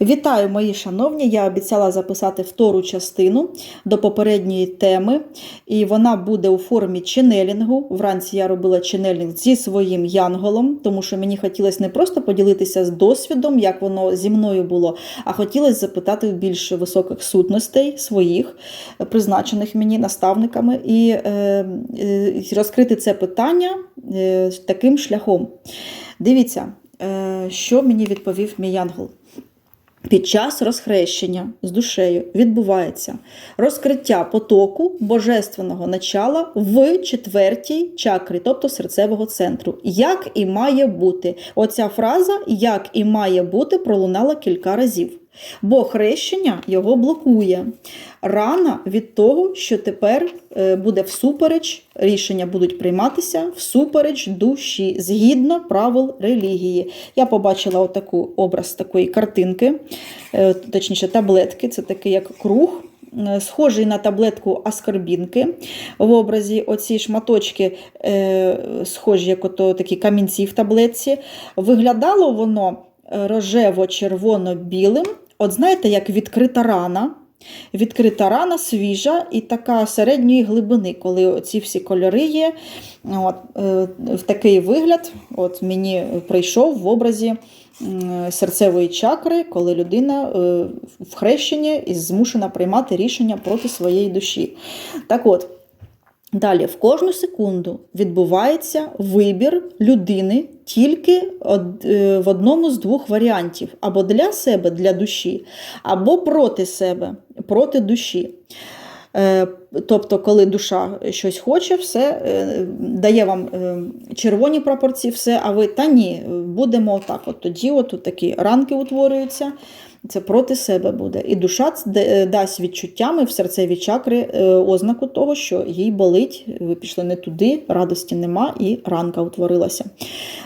Вітаю, мої шановні! Я обіцяла записати втору частину до попередньої теми, і вона буде у формі ченелінгу. Вранці я робила ченелінг зі своїм янголом, тому що мені хотілося не просто поділитися з досвідом, як воно зі мною було, а хотілося запитати в більш високих сутностей своїх, призначених мені наставниками, і е, е, розкрити це питання е, таким шляхом. Дивіться, е, що мені відповів мій янгол. Під час розхрещення з душею відбувається розкриття потоку божественного начала в четвертій чакрі, тобто серцевого центру. Як і має бути. Оця фраза, як і має бути, пролунала кілька разів. Бо хрещення його блокує. Рана від того, що тепер е, буде всупереч, рішення будуть прийматися всупереч душі, згідно правил релігії. Я побачила отаку образ такої картинки, е, точніше, таблетки, це такий як круг. е, Схожий на таблетку аскорбінки в образі оці шматочки, е, схожі як ото такі камінці в таблетці. Виглядало воно рожево-червоно-білим. От знаєте, як відкрита рана. Відкрита рана, свіжа і така середньої глибини, коли ці всі кольори є. От, е, В такий вигляд от мені прийшов в образі серцевої чакри, коли людина е, в хрещенні і змушена приймати рішення проти своєї душі. Так от, Далі, в кожну секунду відбувається вибір людини тільки е, в одному з двох варіантів: або для себе, для душі, або проти себе, проти душі. Е, Тобто, коли душа щось хоче, все е, дає вам червоні прапорці, все, а ви та ні, будемо отак. От тоді от такі ранки утворюються. Це проти себе буде. І душа ц- дасть відчуттями в серцеві чакри е, ознаку того, що їй болить, ви пішли не туди, радості нема, і ранка утворилася.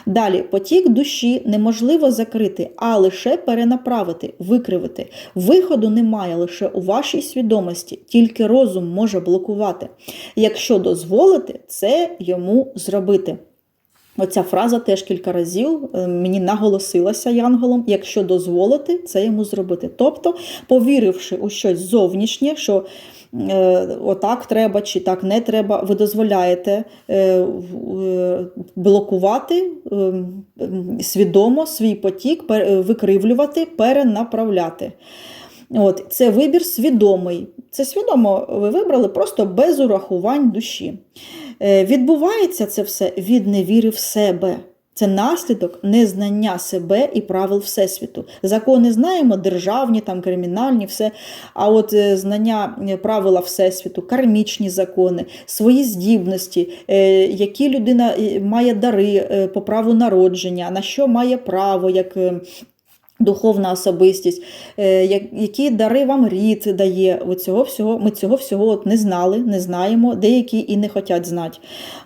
Далі, потік душі неможливо закрити, а лише перенаправити, викривити. Виходу немає лише у вашій свідомості, тільки розум може блокувати. Якщо дозволити, це йому зробити. Оця фраза теж кілька разів е, мені наголосилася янголом, якщо дозволити це йому зробити. Тобто, повіривши у щось зовнішнє, що е, отак треба чи так не треба, ви дозволяєте е, е, блокувати е, свідомо свій потік, пер- е, викривлювати, перенаправляти. От, це вибір свідомий. Це свідомо ви вибрали просто без урахувань душі. Е, Відбувається це все від невіри в себе. Це наслідок незнання себе і правил Всесвіту. Закони знаємо, державні, там, кримінальні, все. А от е, знання е, правила Всесвіту, кармічні закони, свої здібності, які людина має дари по праву народження, на що має право, як духовна особистість, е, які дари вам рід дає. От всього, ми цього всього от не знали, не знаємо, деякі і не хочуть знати.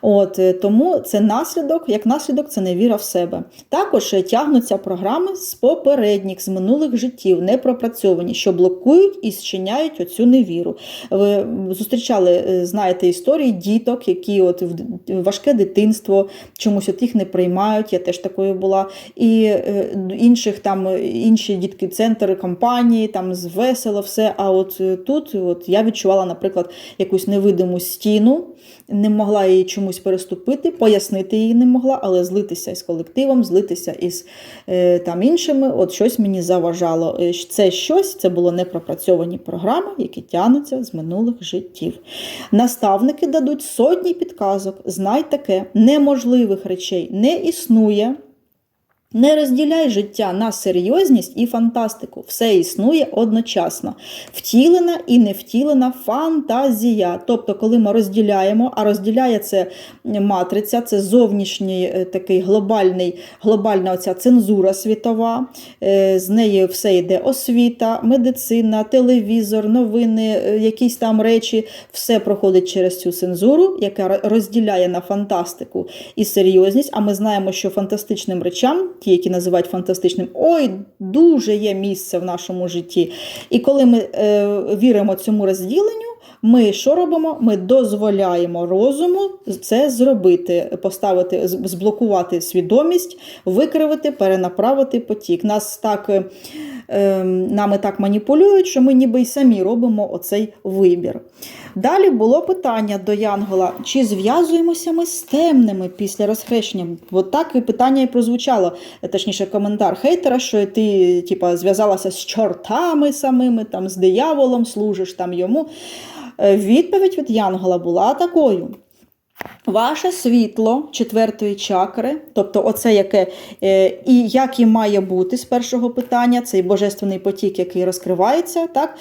От, е, тому це наслідок, як наслідок, це невіра в себе. Також е, тягнуться програми з попередніх, з минулих життів, не пропрацьовані, що блокують і зчиняють оцю невіру. Ви зустрічали, знаєте, історії діток, які от важке дитинство, чомусь от їх не приймають. Я теж такою була. І інших там інші дітки, центри компанії, там з весело, все. А от е, тут от я відчувала, наприклад, якусь невидиму стіну, не могла її чомусь переступити, пояснити її не могла, але злитися із колективом, злитися із е, там іншими. От щось мені заважало. Е, Це щось, це було непропрацьовані програми, які тягнуться з минулих життів. Наставники дадуть сотні підказок. Знай таке, неможливих речей не існує. Не розділяй життя на серйозність і фантастику. Все існує одночасно. Втілена і невтілена фантазія. Тобто, коли ми розділяємо, а розділяє це матриця, це зовнішній е, такий глобальний, глобальна оця цензура світова. Е, З неї все йде освіта, медицина, телевізор, новини, е, якісь там речі. Все проходить через цю цензуру, яка розділяє на фантастику і серйозність. А ми знаємо, що фантастичним речам, ті, які називають фантастичним, ой, дуже є місце в нашому житті. І коли ми е, віримо цьому розділенню, ми що робимо? Ми дозволяємо розуму це зробити, поставити, зблокувати свідомість, викривити, перенаправити потік. Нас так е, нами так маніпулюють, що ми ніби й самі робимо оцей вибір. Далі було питання до Янгола: чи зв'язуємося ми з темними після розхрещення? Бо так і питання і прозвучало, е, точніше, коментар хейтера, що ти типа, зв'язалася з чортами самими, там, з дияволом, служиш там йому. Е, Відповідь від Янгола була такою. Ваше світло четвертої чакри, тобто оце яке е, і як і має бути з першого питання, цей божественний потік, який розкривається, так,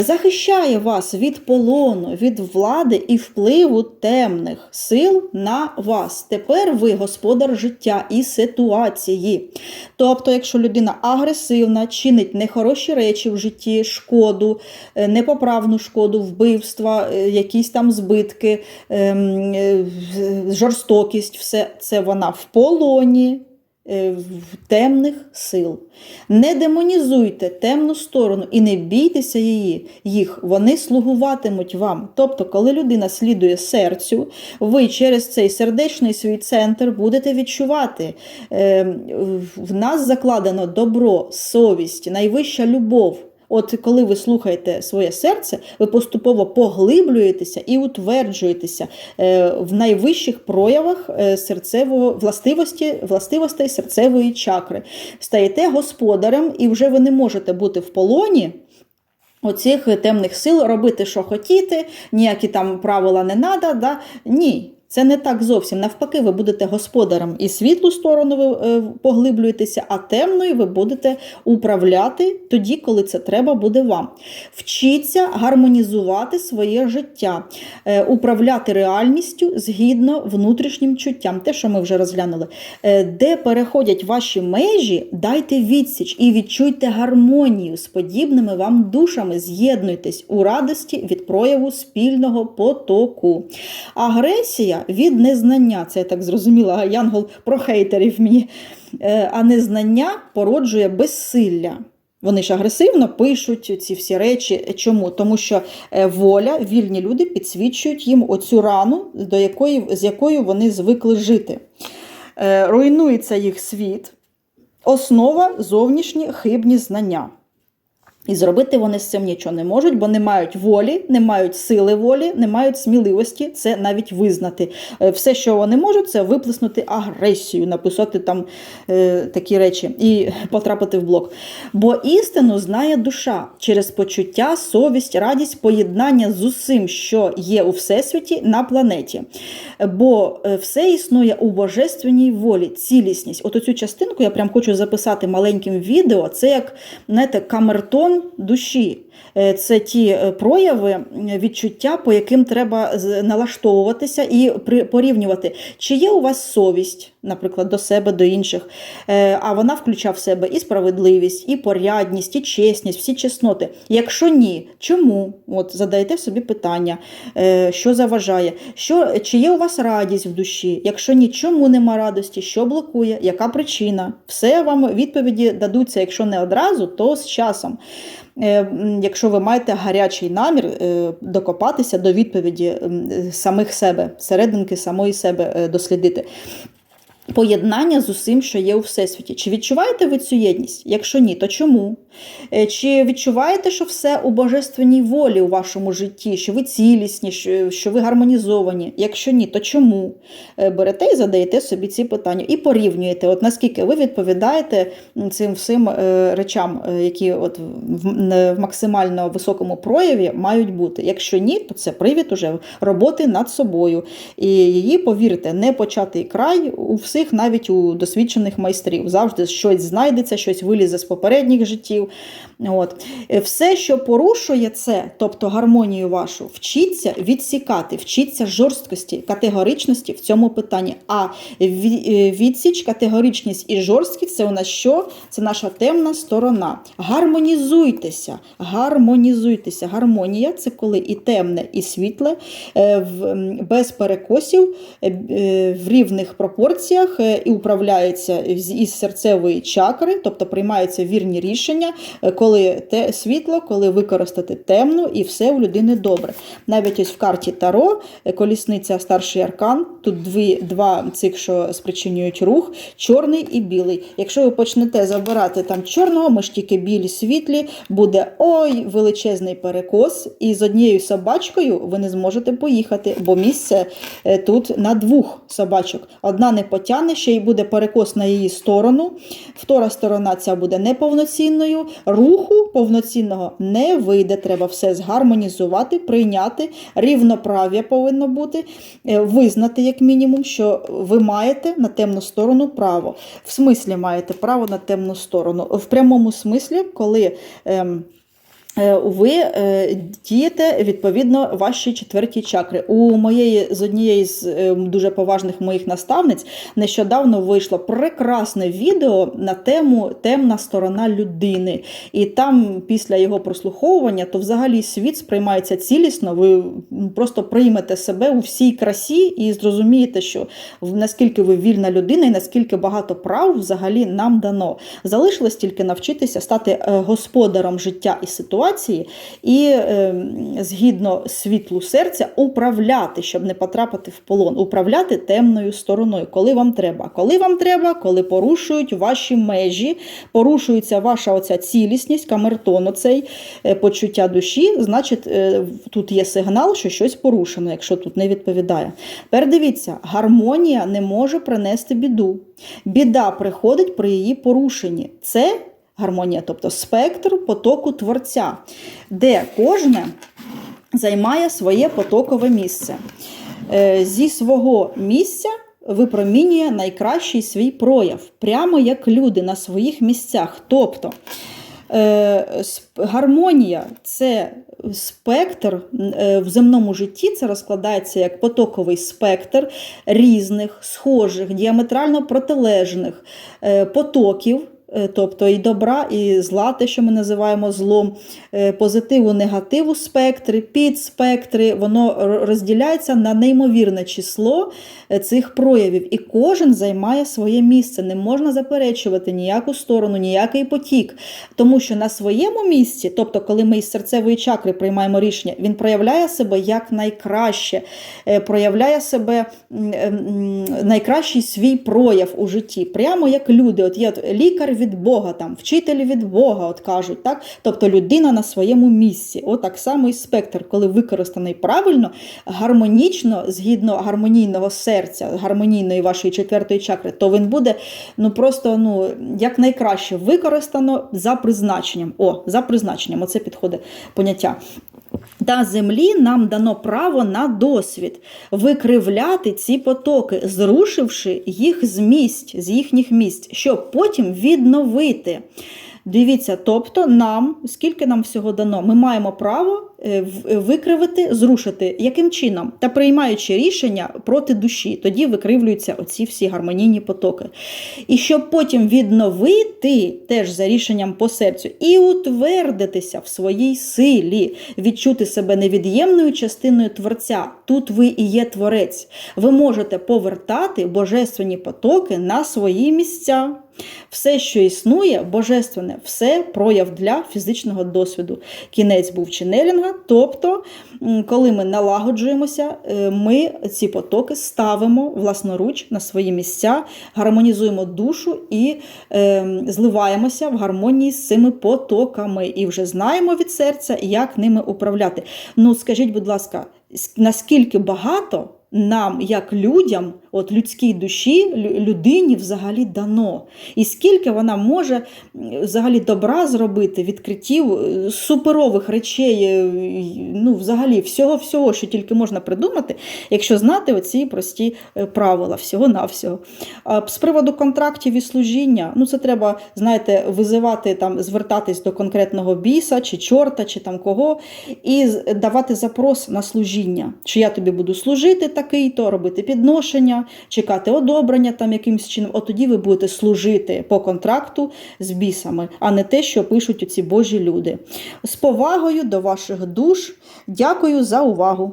захищає вас від полону, від влади і впливу темних сил на вас. Тепер ви господар життя і ситуації. Тобто, якщо людина агресивна, чинить нехороші речі в житті, шкоду, е, непоправну шкоду, вбивства, е, якісь там збитки, ем, е, жорстокість, все це вона в полоні. Е, темних сил. Не демонізуйте темну сторону і не бійтеся її, їх. Вони слугуватимуть вам. Тобто, коли людина слідує серцю, ви через цей сердечний свій центр будете відчувати. е, В нас закладено добро, совість, найвища любов. От коли ви слухаєте своє серце, ви поступово поглиблюєтеся і утверджуєтеся е, в найвищих проявах е, серцевого властивості, властивостей серцевої чакри. Стаєте господарем, і вже ви не можете бути в полоні. Оцих темних сил робити, що хотіти, ніякі там правила не треба. Да? Ні, це не так зовсім. Навпаки, ви будете господарем і світлу сторону ви е, поглиблюєтеся, а темною ви будете управляти тоді, коли це треба буде вам. Вчіться гармонізувати своє життя, е, управляти реальністю згідно внутрішнім чуттям. Те, що ми вже розглянули. Е, Де переходять ваші межі, дайте відсіч і відчуйте гармонію з подібними вам душами. З'єднуйтесь у радості від прояву спільного потоку. Агресія від незнання, це я так зрозуміла, Янгол про хейтерів мені. Е, А незнання породжує безсилля. Вони ж агресивно пишуть ці всі речі. Чому? Тому що е, воля, вільні люди підсвічують їм оцю рану, до якої, з якою вони звикли жити. Е, Руйнується їх світ, основа зовнішні хибні знання. І зробити вони з цим нічого не можуть, бо не мають волі, не мають сили волі, не мають сміливості це навіть визнати. Е, Все, що вони можуть, це виплеснути агресію, написати там е, такі речі і потрапити в блок. Бо істину знає душа через почуття, совість, радість, поєднання з усім, що є у всесвіті на планеті. Бо е, все існує у божественній волі, цілісність. От оцю частинку я прям хочу записати маленьким відео. Це як знаєте, камертон душі. Е, Це ті е, прояви відчуття, по яким треба налаштовуватися і порівнювати, чи є у вас совість, наприклад, до себе, до інших, Е, а вона включає в себе і справедливість, і порядність, і чесність, всі чесноти. Якщо ні, чому? От задайте собі питання, е, що заважає, що, чи є у вас радість в душі? Якщо ні, чому нема радості, що блокує, яка причина? Все вам відповіді дадуться, якщо не одразу, то з часом. Е, Якщо ви маєте гарячий намір е, докопатися до відповіді самих себе, серединки самої себе е, дослідити. Поєднання з усім, що є у всесвіті. Чи відчуваєте ви цю єдність? Якщо ні, то чому? Е, Чи відчуваєте, що все у божественній волі у вашому житті, що ви цілісні, що- ви гармонізовані? Якщо ні, то чому? Е, Берете і задаєте собі ці питання і порівнюєте, от наскільки ви відповідаєте цим всім е, речам, які от в максимально високому прояві мають бути. Якщо ні, то це привід уже роботи над собою. І її, повірте, не початий край у всіх, навіть у досвідчених майстрів. Завжди щось знайдеться, щось вилізе з попередніх життів. От. Е, Все, що порушує це, тобто гармонію вашу, вчіться відсікати, вчіться жорсткості, категоричності в цьому питанні. А е, відсіч, категоричність і жорсткість це у нас що? Це наша темна сторона. Гармонізуйтеся, гармонізуйтеся. Гармонія це коли і темне, і світле, е, без перекосів, в рівних пропорціях і управляється із серцевої чакри, тобто приймаються вірні рішення, е, коли те світло, коли використати темну, і все у людини добре. Навіть ось в карті Таро, е, колісниця старший аркан, тут дві, два цих, що спричинюють рух, чорний і білий. Якщо ви почнете забирати там чорного, ми ж тільки білі світлі, буде ой, величезний перекос, і з однією собачкою ви не зможете поїхати, бо місце е, тут на двох собачок. Одна не потягне, ще й буде перекос на її сторону. Втора сторона ця буде неповноцінною. Руху повноцінного не вийде. Треба все згармонізувати, прийняти. Рівноправ'я повинно бути, е, визнати, як мінімум, що ви маєте на темну сторону право. В смислі маєте право на темну сторону. В прямому смислі, коли. Ем, ви е, дієте відповідно вашій четвертій чакри. У моєї з однієї з е, дуже поважних моїх наставниць нещодавно вийшло прекрасне відео на тему темна сторона людини. І там, після його прослуховування, то взагалі світ сприймається цілісно. Ви просто приймете себе у всій красі і зрозумієте, що наскільки ви вільна людина і наскільки багато прав взагалі нам дано. Залишилось тільки навчитися стати е, господаром життя і ситуації, і е, згідно світлу серця управляти, щоб не потрапити в полон, управляти темною стороною, коли вам треба. Коли вам треба, коли порушують ваші межі, порушується ваша оця цілісність, камертон, оцей е, почуття душі, значить е, тут є сигнал, що щось порушено, якщо тут не відповідає. Тепер дивіться, гармонія не може принести біду. Біда приходить при її порушенні. Це гармонія, тобто спектр потоку творця, де кожне займає своє потокове місце. Е, Зі свого місця випромінює найкращий свій прояв, прямо як люди на своїх місцях. Тобто е, гармонія це спектр е, в земному житті, це розкладається як потоковий спектр різних, схожих, діаметрально протилежних потоків. Е, Тобто і добра, і зла, те, що ми називаємо злом, е, позитиву, негативу спектри, підспектри, воно розділяється на неймовірне число е, цих проявів. І кожен займає своє місце. Не можна заперечувати ніяку сторону, ніякий потік. Тому що на своєму місці, тобто, коли ми із серцевої чакри приймаємо рішення, він проявляє себе як найкраще, проявляє себе м, м, найкращий свій прояв у житті. Прямо як люди. От є лікар від Бога, там, вчитель від Бога, от кажуть, так? Тобто людина на своєму місці. От так само і спектр, коли використаний правильно, гармонічно, згідно гармонійного серця, гармонійної вашої четвертої чакри, то він буде ну просто ну, як найкраще використано за призначенням. О, за призначенням, оце підходить поняття. На землі нам дано право на досвід викривляти ці потоки, зрушивши їх з місць, з їхніх місць, щоб потім відновити. Дивіться, тобто нам, скільки нам всього дано, ми маємо право е, викривити, зрушити. Яким чином? Та приймаючи рішення проти душі, тоді викривлюються оці всі гармонійні потоки. І щоб потім відновити теж за рішенням по серцю і утвердитися в своїй силі, відчути себе невід'ємною частиною Творця. Тут ви і є Творець. Ви можете повертати божественні потоки на свої місця. Все, що існує, божественне, все прояв для фізичного досвіду. Кінець був ченелінга, тобто, коли ми налагоджуємося, е, ми ці потоки ставимо власноруч на свої місця, гармонізуємо душу і е, зливаємося в гармонії з цими потоками. І вже знаємо від серця, як ними управляти. Ну, скажіть, будь ласка, наскільки багато нам, як людям, от людській душі, людині взагалі дано. І скільки вона може взагалі добра зробити, відкриттів, е, суперових речей, е, ну, взагалі всього-всього, що тільки можна придумати, якщо знати оці прості е, правила, всього-навсього. А з приводу контрактів і служіння, ну це треба, знаєте, визивати там, звертатись до конкретного біса, чи чорта, чи там кого, і давати запрос на служіння, що я тобі буду служити такий-то, робити підношення, чекати одобрення там якимось чином. От тоді ви будете служити по контракту з бісами, а не те, що пишуть оці божі люди. З повагою до ваших душ. Дякую за увагу.